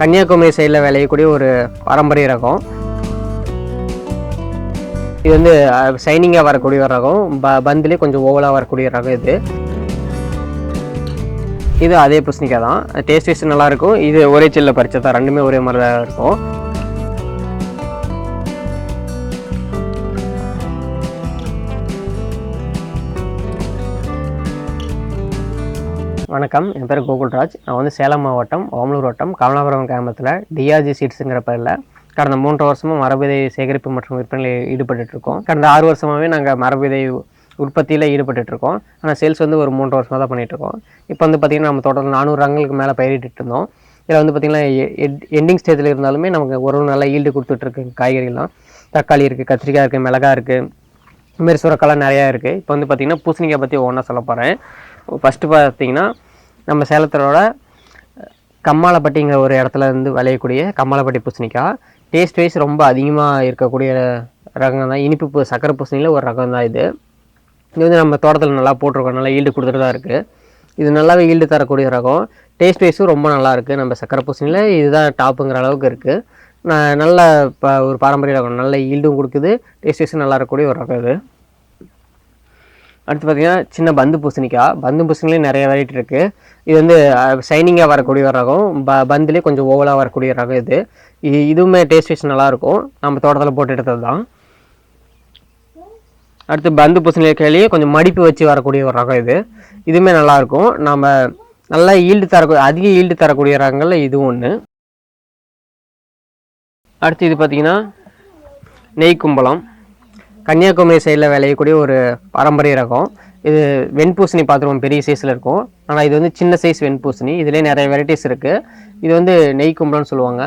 கன்னியாகுமரி சைடில் விளையக்கூடிய ஒரு பாரம்பரிய ரகம். இது வந்து ஷைனிங்காக வரக்கூடிய ஒரு ரகம். ப பந்துலேயே கொஞ்சம் ஓவலாக வரக்கூடிய ரகம் இது. இது அதே பூசணிக்காய் தான். டேஸ்ட் வைஸ் நல்லாயிருக்கும் இது ஒரே சில்ல பறிச்சது தான் ரெண்டுமே ஒரே மாதிரி தான் இருக்கும். வணக்கம். என் பேர் கோகுல்ராஜ். நான் வந்து சேலம் மாவட்டம் ஓமலூர் வட்டம் கமலாபுரம் கிராமத்தில் டிஆர்ஜி சீட்ஸுங்கிற பேரில் கடந்த மூன்று வருஷமாக மரபுதை சேகரிப்பு மற்றும் விற்பனையில் ஈடுபட்டுட்டு இருக்கோம் கடந்த ஆறு வருஷமாகவே நாங்கள் மரபுதை உற்பத்தியில் ஈடுபட்டுட்டு இருக்கோம் ஆனால் சேல்ஸ் வந்து ஒரு மூன்று வருஷமாக தான் பண்ணிகிட்ருக்கோம் இருக்கோம் இப்போ வந்து பார்த்திங்கன்னா நம்ம தொடர்ந்து நானூறு ரங்களுக்கு மேலே பயிரிட்டு இருந்தோம். இதில் வந்து பார்த்திங்கன்னா எண்டிங் ஸ்டேஜில் இருந்தாலுமே நமக்கு ஒரு நல்ல ஈல்டு கொடுத்துட்ருக்கு காய்கறிலாம் தக்காளி இருக்குது கத்திரிக்காய் இருக்குது மிளகா இருக்குது இதுமாரி சுரக்காலாம் நிறையா இருக்குது இப்போ வந்து பார்த்திங்கன்னா பூசணிக்காய் பற்றி ஒன்றா சொல்ல போகிறேன் ஃபஸ்ட்டு பார்த்தீங்கன்னா நம்ம சேலத்தோட கம்மாளப்பட்டிங்கிற ஒரு இடத்துல இருந்து விளையக்கூடிய கம்மாளப்பட்டி பூசணிக்காய். டேஸ்ட் வைஸ் ரொம்ப அதிகமாக இருக்கக்கூடிய ரகம் தான் இனிப்பு பூ சக்கரை பூசணியில் ஒரு ரகம் தான் இது. இது வந்து நம்ம தோட்டத்தில் நல்லா போட்டிருக்கோம். நல்லா ஈல்டு கொடுத்துட்டு தான் இருக்குது இது நல்லாவே ஈல்டு தரக்கூடிய ரகம். டேஸ்ட் வைஸும் ரொம்ப நல்லா இருக்குது நம்ம சக்கரை பூசணியில் இதுதான் டாப்புங்கிற அளவுக்கு இருக்குது நான் நல்ல ப ஒரு பாரம்பரிய ரகம். நல்ல ஈல்டும் கொடுக்குது. டேஸ்ட் வைஸும் நல்லா இருக்கக்கூடிய ஒரு ரகம் இது. அடுத்து பார்த்தீங்கன்னா சின்ன பந்து பூசணிக்காய். பந்து பூசணிலேயும் நிறைய வெரைட்டி இருக்குது இது வந்து ஷைனிங்காக வரக்கூடிய ஒரு ரகம். ப பந்துலேயே கொஞ்சம் ஓவலாக வரக்கூடிய ரகம் இது. இ- இதுவுமே டேஸ்ட் வைஸ் நல்லாயிருக்கும். நம்ம தோட்டத்தில் போட்டு எடுத்தது தான். அடுத்து பந்து பூசணிக்காயிலேயே கொஞ்சம் மடிப்பு வச்சு வரக்கூடிய ஒரு ரகம் இது. இதுவுமே நல்லாயிருக்கும். நம்ம நல்லா ஈல்டு தரக்கூடிய அதிக ஈல்டு தரக்கூடிய ரகங்களில் இதுவும் ஒன்று அடுத்து இது பார்த்தீங்கன்னா நெய் கும்பலம். கன்னியாகுமரி சைடில் விளையக்கூடிய ஒரு பாரம்பரிய ரகம். இது வெண்பூசணி பார்த்துருவோம் பெரிய சைஸில் இருக்கும். ஆனால் இது வந்து சின்ன சைஸ் வெண்பூசணி. இதுலேயே நிறைய வெரைட்டிஸ் இருக்குது இது வந்து நெய் கும்பலன்னு சொல்லுவாங்க.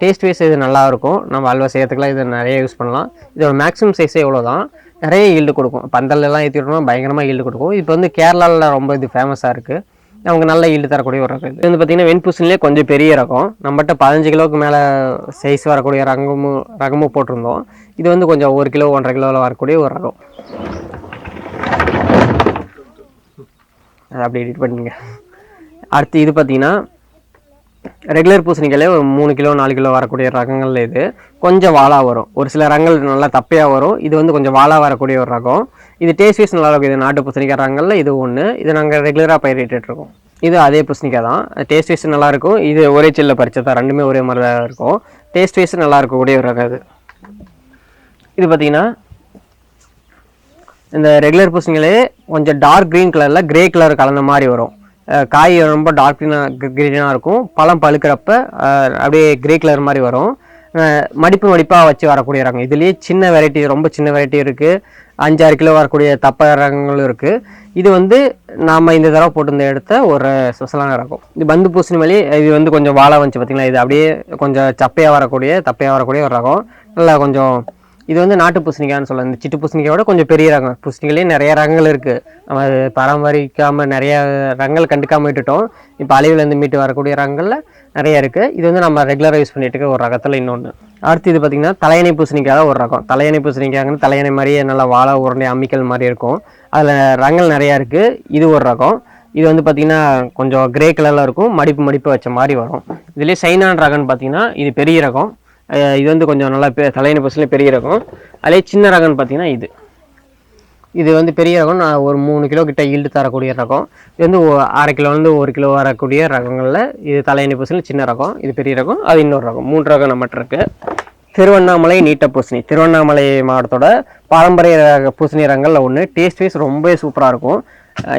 டேஸ்ட் வைஸ் இது நல்லாயிருக்கும் நம்ம அல்வா செய்யறதுக்குலாம் இது நிறைய யூஸ் பண்ணலாம். இதோட மேக்ஸிமம் சைஸே இவ்வளோ தான் நிறைய ஈல்டு கொடுக்கும். பந்தல்லாம் ஏற்றிட்டோம்னா பயங்கரமாக ஈல்டு கொடுக்கும். இப்போ வந்து கேரளாவில் ரொம்ப இது ஃபேமஸாக இருக்குது அவங்க நல்ல ஈல்டு தரக்கூடிய ஒரு ரகம். இது வந்து பார்த்தீங்கன்னா வெண்பூசணிலே கொஞ்சம் பெரிய ரகம். நம்மகிட்ட பதினஞ்சு கிலோவுக்கு மேலே சைஸ் வரக்கூடிய ரகமும் ரகமும் போட்டிருந்தோம். இது வந்து கொஞ்சம் ஒரு கிலோ ஒன்றரை கிலோவில் வரக்கூடிய ஒரு ரகம். அதை அப்படி எடிட் பண்ணிங்க அடுத்து இது பார்த்தீங்கன்னா ரெகுலர் பூசணிக்காலே ஒரு மூணு கிலோ நாலு கிலோ வரக்கூடிய ரகங்கள் இது. கொஞ்சம் வாழா வரும். ஒரு சில ரகங்கள் நல்லா தப்பையாக வரும். இது வந்து கொஞ்சம் வாழா வரக்கூடிய ஒரு ரகம். இது டேஸ்ட் வைஸ் நல்லா இருக்கும். இது நாட்டு பூசணிக்காய் ரகங்களில் இது ஒன்று இது நாங்கள் ரெகுலராக பயிரிட்டுருக்கோம் இது அதே பூசணிக்காய் தான். டேஸ்ட் வைஸ் நல்லாயிருக்கும் இது ஒரே சில்ல பறிச்சது தான் ரெண்டுமே ஒரே மாதிரி தான் இருக்கும். டேஸ்ட் வைஸ் நல்லா இருக்கக்கூடிய ஒரு ரகம் இது. இது பார்த்தீங்கன்னா இந்த ரெகுலர் பூசணிகளே கொஞ்சம் டார்க் க்ரீன் கலரில் கிரே கலர் கலந்த மாதிரி வரும். காய் ரொம்ப டார்க் க்ரீனாக இருக்கும். பழம் பழுக்கிறப்ப அப்படியே கிரே கலர் மாதிரி வரும். மடிப்பு மடிப்பாக வச்சு வரக்கூடிய ரகம். இதுலேயே சின்ன வெரைட்டி ரொம்ப சின்ன வெரைட்டி இருக்குது அஞ்சாறு கிலோ வரக்கூடிய தப்ப ரகங்களும் இருக்குது இது வந்து நாம் இந்த தடவை போட்டிருந்த எடுத்த ஒரு ஸ்பெஷலான ரகம். இது பந்து பூசணி மல்லி இது வந்து கொஞ்சம் வாழை வந்துச்சு பார்த்தீங்களா இது அப்படியே கொஞ்சம் சப்பையாக வரக்கூடிய தப்பையாக வரக்கூடிய ஒரு ரகம். நல்லா கொஞ்சம் இது வந்து நாட்டு பூசணிக்கான்னு சொல்லலாம். இந்த சிட்டு பூசணிக்காயோட கொஞ்சம் பெரிய ரகம். பூசணிக்காயிலே நிறைய ரகங்கள் இருக்குது நம்ம பராமரிக்காமல் நிறைய ரகங்கள் கண்டுக்காமல் விட்டுட்டோம். இப்போ அழிவுலேருந்து மீட்டு வரக்கூடிய ரகங்களில் நிறைய இருக்குது இது வந்து நம்ம ரெகுலராக யூஸ் பண்ணிட்டு இருக்க ஒரு ரகத்தில் இன்னொன்று அடுத்து இது பார்த்திங்கன்னா தலையணை பூசணிக்காய் ஒரு ரகம். தலையணை பூசணிக்காய்னு தலையணை மாதிரியே நல்லா வாழை உருண்டை அம்மிக்கல் மாதிரி இருக்கும். அதில் ரகங்கள் நிறையா இருக்குது இது ஒரு ரகம். இது வந்து பார்த்திங்கன்னா கொஞ்சம் கிரே கலரில் இருக்கும். மடிப்பு மடிப்பு வச்ச மாதிரி வரும். இதுலேயே சைனான் ரகம்னு பார்த்திங்கன்னா இது பெரிய ரகம். இது வந்து கொஞ்சம் நல்லா பெ தலையணி பஸ்ஸில் பெரிய ரகம். அதே சின்ன ரகம்னு பார்த்தீங்கன்னா இது. இது வந்து பெரிய ரகம். நான் ஒரு மூணு கிலோ கிட்ட ஈல்டு தரக்கூடிய ரகம். இது வந்து அரை கிலோலேருந்து ஒரு கிலோ வரக்கூடிய ரகங்களில் இது தலையணி பூசணி சின்ன ரகம் இது பெரிய ரகம் அது இன்னொரு ரகம். மூன்று ரகம் நம்மகிட்ட இருக்குது திருவண்ணாமலை நீட்ட பூசணி. திருவண்ணாமலை மாவட்டத்தோட பாரம்பரிய ரக பூசணி ரகங்களில் ஒன்று டேஸ்ட் வைஸ் ரொம்பவே சூப்பராக இருக்கும்.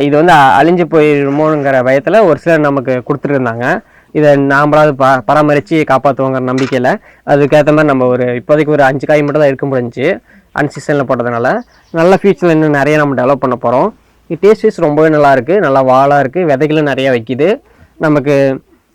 இது வந்து அழிஞ்சு போயிருமோங்கிற பயத்தில் ஒரு சிலர் நமக்கு கொடுத்துருந்தாங்க இதை நாமளாவது ப பராமரித்து காப்பாற்றுவோங்கிற நம்பிக்கையில் அதுக்கேற்ற மாதிரி நம்ம ஒரு இப்போதைக்கு ஒரு அஞ்சு காய் மட்டும் தான் இருக்க முடிஞ்சுச்சு அன் சீசனில் போட்டதுனால நல்ல ஃபியூச்சரில் இன்னும் நிறைய நம்ம டெவலப் பண்ண போகிறோம் டேஸ்ட் வைஸ் ரொம்பவே நல்லா இருக்குது நல்லா வாழாக இருக்குது விதைகளும் நிறையா வைக்குது. நமக்கு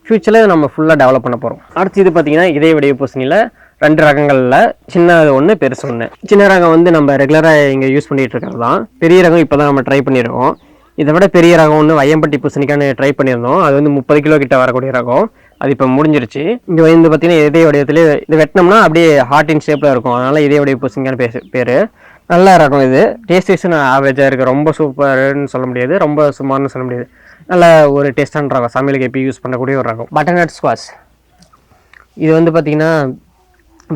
ஃப்யூச்சரில் நம்ம ஃபுல்லாக டெவலப் பண்ண போகிறோம் அடுத்து இது பார்த்திங்கன்னா இதே விடைய பூசணியில் ரெண்டு ரகங்களில் சின்ன ஒன்று பெருசு ஒன்று சின்ன ரகம் வந்து நம்ம ரெகுலராக இங்கே யூஸ் பண்ணிகிட்டு இருக்கிறது தான். பெரிய ரகம் இப்போ தான் நம்ம ட்ரை பண்ணியிருக்கோம் இதை விட பெரிய ரகம் ஒன்று வையம்பட்டி பூசணிக்கான்னு ட்ரை பண்ணியிருந்தோம். அது வந்து முப்பது கிலோ கிட்ட வரக்கூடிய ரகம். அது இப்போ முடிஞ்சிருச்சு. இங்கே வந்து பார்த்தீங்கன்னா இதே வடிவத்திலே இது வெட்டினோம்னா அப்படியே ஹார்ட்டின் ஷேப்பில் இருக்கும். அதனால் இதே உடைய பூசணிக்கான்னு பேசு பேர். நல்ல ரகம் இது. டேஸ்ட் வைஸ் ஆவரேஜாக இருக்குது ரொம்ப சூப்பர்னு சொல்ல முடியாது. ரொம்ப சுமார்னு சொல்ல முடியாது. நல்ல ஒரு டேஸ்டான ரகம். சமையலுக்கு எப்பயும் யூஸ் பண்ணக்கூடிய ஒரு ரகம். பட்டர்நட் ஸ்குவாஷ் இது வந்து பார்த்திங்கன்னா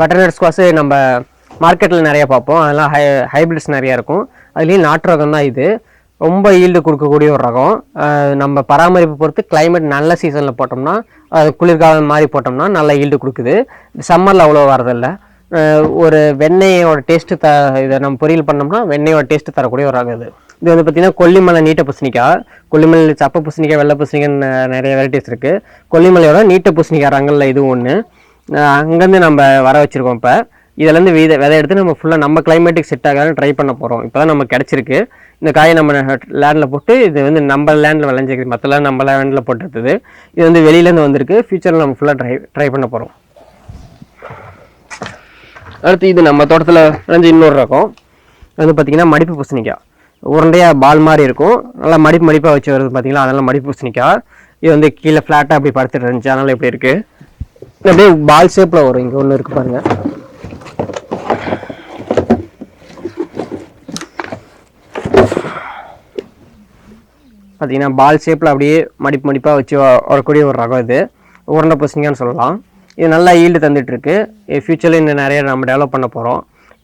பட்டர்நட் ஸ்குவாஷு நம்ம மார்க்கெட்டில் நிறைய பார்ப்போம். அதெல்லாம் ஹை ஹைப்ரிட்ஸ் நிறையா இருக்கும். அதுலேயும் நாட்டு ரகம் தான் இது. ரொம்ப ஈல்டு கொடுக்கக்கூடிய ஒரு ரகம். நம்ம பராமரிப்பு பொறுத்து கிளைமேட் நல்ல சீசனில் போட்டோம்னா அது குளிர்காலம் மாதிரி போட்டோம்னா நல்ல ஈல்டு கொடுக்குது. சம்மரில் அவ்வளோ வரதில்லை ஒரு வெண்ணெயோட டேஸ்ட்டு த இதை நம்ம பொரியல் பண்ணோம்னா வெண்ணெயோட டேஸ்ட்டு தரக்கூடிய ஒரு ரகம் இது. இது வந்து பார்த்திங்கன்னா கொல்லிமலை நீட்ட பூசணிக்காய். கொல்லிமலை சப்ப பூசணிக்காய் வெள்ளை பூசணிக்காய் நிறைய வெரைட்டிஸ் இருக்குது கொல்லிமலையோட நீட்ட பூசணிக்காய் ரகங்களில் இதுவும் ஒன்று அங்கேருந்து நம்ம வர வச்சுருக்கோம் இப்போ. இதுலேருந்து விதை விதை எடுத்து நம்ம ஃபுல்லாக நம்ம கிளைமேட்டுக்கு செட் ஆகாத ட்ரை பண்ண போகிறோம் இப்போ தான் நம்ம கிடச்சிருக்கு. இந்த காயை நம்ம லேண்டில் போட்டு இது வந்து நம்ம லேண்டில் விளைஞ்சிருக்கு மற்ற நம்ம லேண்டில் போட்டுருக்குது இது வந்து வெளியிலேருந்து வந்திருக்கு. ஃபியூச்சரில் நம்ம ஃபுல்லாக ட்ரை ட்ரை பண்ண போகிறோம் அடுத்து இது நம்ம தோட்டத்தில் விளைஞ்ச இன்னொரு ரகம். இது வந்து பார்த்திங்கன்னா மடிப்பு பூசணிக்காய். உருண்டையாக பால் மாதிரி இருக்கும். நல்லா மடிப்பு மடிப்பாக வச்சு வருது பார்த்தீங்களா அதெல்லாம் மடிப்பு பூசணிக்காய். இது வந்து கீழே ஃப்ளாட்டாக அப்படி படுத்துட்டு இருந்துச்சு. அதனால் எப்படி இருக்குது அப்படியே பால் ஷேப்பில் வரும். இங்கே ஒன்று இருக்குது பாருங்கள் பார்த்தீங்கன்னா பால் ஷேப்பில் அப்படியே மடிப்பு மடிப்பாக வச்சு வரக்கூடிய ஒரு ரகம் இது. உருண்டை பூசணிக்கான்னு சொல்லலாம். இது நல்லா ஈல்டு தந்துட்டுருக்கு. ஃப்யூச்சரில் இன்னும் நிறைய நம்ம டெவலப் பண்ண போகிறோம்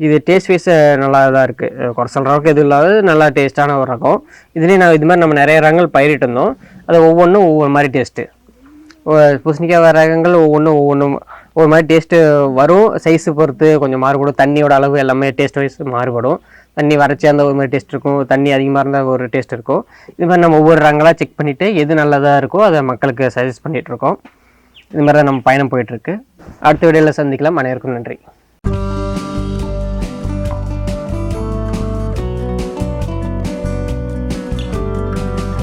இது டேஸ்ட் வைஸ் நல்லா தான் இருக்குது குறை சொல்கிற அளவுக்கு எதுவும் இல்லாத நல்லா டேஸ்ட்டான ஒரு ரகம். இதுலேயும் நான் இது மாதிரி நம்ம நிறைய ரகங்கள் பயிரிட்டு இருந்தோம். அது ஒவ்வொன்றும் ஒவ்வொரு மாதிரி டேஸ்ட்டு பூசணிக்காய் ரகங்கள் ஒவ்வொன்றும் ஒவ்வொன்றும் ஒரு மாதிரி டேஸ்ட்டு வரும். சைஸு பொறுத்து கொஞ்சம் மாறுபடும். தண்ணியோட அளவு எல்லாமே டேஸ்ட் வைஸ் மாறுபடும். தண்ணி வறட்சியாக இருந்தால் ஒரு மாதிரி டேஸ்ட் இருக்கும். தண்ணி அதிகமாக இருந்தால் ஒரு டேஸ்ட் இருக்கும். இது மாதிரி நம்ம ஒவ்வொரு ரங்கலாக செக் பண்ணிவிட்டு எது நல்லதாக இருக்கோ அதை மக்களுக்கு சஜஸ்ட் பண்ணிகிட்ருக்கோம் இது மாதிரி தான் நம்ம பயணம் போயிட்டுருக்கு அடுத்த வீடியோவில் சந்திக்கலாம். அனைவருக்கும் நன்றி.